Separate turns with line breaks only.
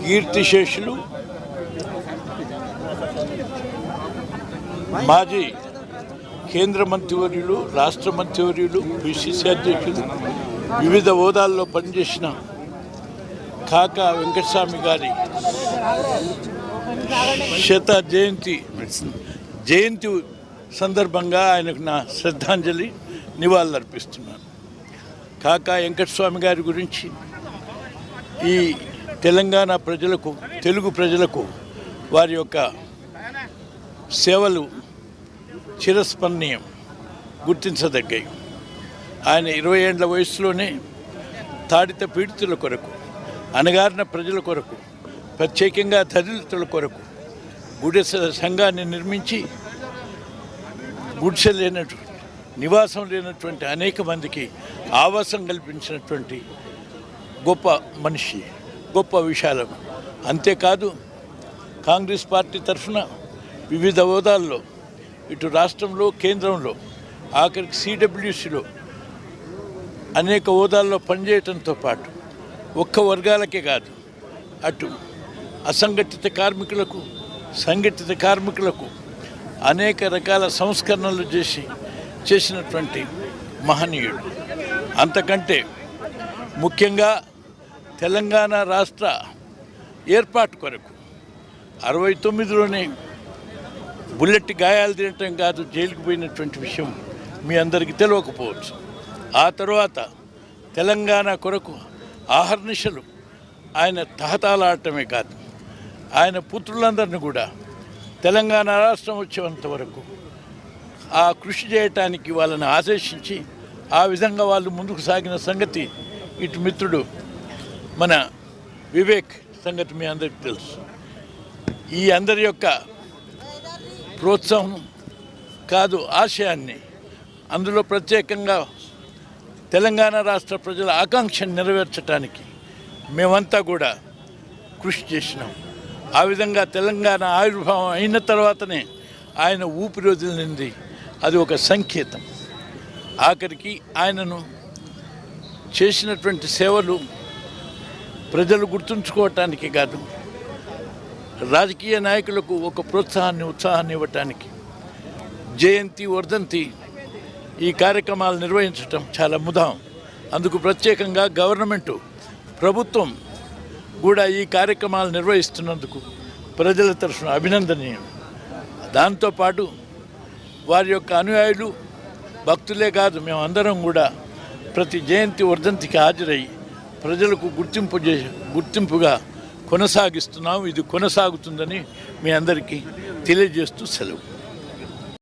కీర్తిశేషులు మాజీ కేంద్ర మంత్రివర్యులు రాష్ట్ర మంత్రివర్యులు పిసిసి అధ్యక్షులు వివిధ హోదాల్లో పనిచేసిన కాకా వెంకటస్వామి గారి శత జయంతి జయంతి సందర్భంగా ఆయనకు నా శ్రద్ధాంజలి నివాళులర్పిస్తున్నాను. కాకా వెంకటస్వామి గారి గురించి ఈ తెలంగాణ ప్రజలకు తెలుగు ప్రజలకు వారి యొక్క సేవలు చిరస్మరణీయం గుర్తించదగ్గాయి ఆయన ఇరవై ఏండ్ల వయసులోనే తాడిత పీడితుల కొరకు అణగారిన ప్రజల కొరకు ప్రత్యేకంగా దళితుల కొరకు గుడి సంఘాన్ని నిర్మించి గుడిసె లేనటువంటి నివాసం లేనటువంటి అనేక మందికి ఆవాసం కల్పించినటువంటి గొప్ప మనిషి. గొప్ప విషయాలు అంతేకాదు కాంగ్రెస్ పార్టీ తరఫున వివిధ హోదాల్లో ఇటు రాష్ట్రంలో కేంద్రంలో ఆఖరికి సిడబ్ల్యూసిలో అనేక హోదాల్లో పనిచేయటంతో పాటు ఒక్క వర్గాలకే కాదు అటు అసంఘటిత కార్మికులకు సంఘటిత కార్మికులకు అనేక రకాల సంస్కరణలు చేసి చేసినటువంటి మహనీయుడు. అంతకంటే ముఖ్యంగా తెలంగాణ రాష్ట్ర ఏర్పాటు కొరకు అరవై తొమ్మిదిలోనే బుల్లెట్ గాయాలు తినటం కాదు జైలుకు పోయినటువంటి విషయం మీ అందరికీ తెలియకపోవచ్చు. ఆ తర్వాత తెలంగాణ కొరకు ఆహర్నిశలు ఆయన తహతాలాడటమే కాదు ఆయన పుత్రులందరినీ కూడా తెలంగాణ రాష్ట్రం వచ్చేంత వరకు ఆ కృషి చేయటానికి వాళ్ళని ఆదేశించి ఆ విధంగా వాళ్ళు ముందుకు సాగిన సంగతి ఇటు మిత్రుడు మన వివేక్ సంగతి మీ అందరికి తెలుసు. ఈ అందరి యొక్క ప్రోత్సాహం కాదు ఆశయాన్ని. అందులో ప్రత్యేకంగా తెలంగాణ రాష్ట్ర ప్రజల ఆకాంక్షను నెరవేర్చడానికి మేమంతా కూడా కృషి చేసినాం. ఆ విధంగా తెలంగాణ ఆవిర్భావం అయిన తర్వాతనే ఆయన ఊపిరి వదిలింది అది ఒక సంకేతం. ఆఖరికి ఆయనను చేసినటువంటి సేవలు ప్రజలు గుర్తుంచుకోవటానికి కాదు రాజకీయ నాయకులకు ఒక ప్రోత్సాహాన్ని ఉత్సాహాన్ని ఇవ్వటానికి. జయంతి వర్ధంతి ఈ కార్యక్రమాలు నిర్వహించటం చాలా ముదాం. అందుకు ప్రత్యేకంగా గవర్నమెంటు ప్రభుత్వం కూడా ఈ కార్యక్రమాలు నిర్వహిస్తున్నందుకు ప్రజల తరఫున అభినందనీయం. దాంతోపాటు వారి యొక్క అనుయాయులు భక్తులే కాదు మేమందరం కూడా ప్రతి జయంతి వర్ధంతికి హాజరై ప్రజలకు గుర్తింపు గుర్తింపుగా కొనసాగిస్తున్నాం. ఇది కొనసాగుతుందని మీ అందరికీ తెలియజేస్తూ సెలవు.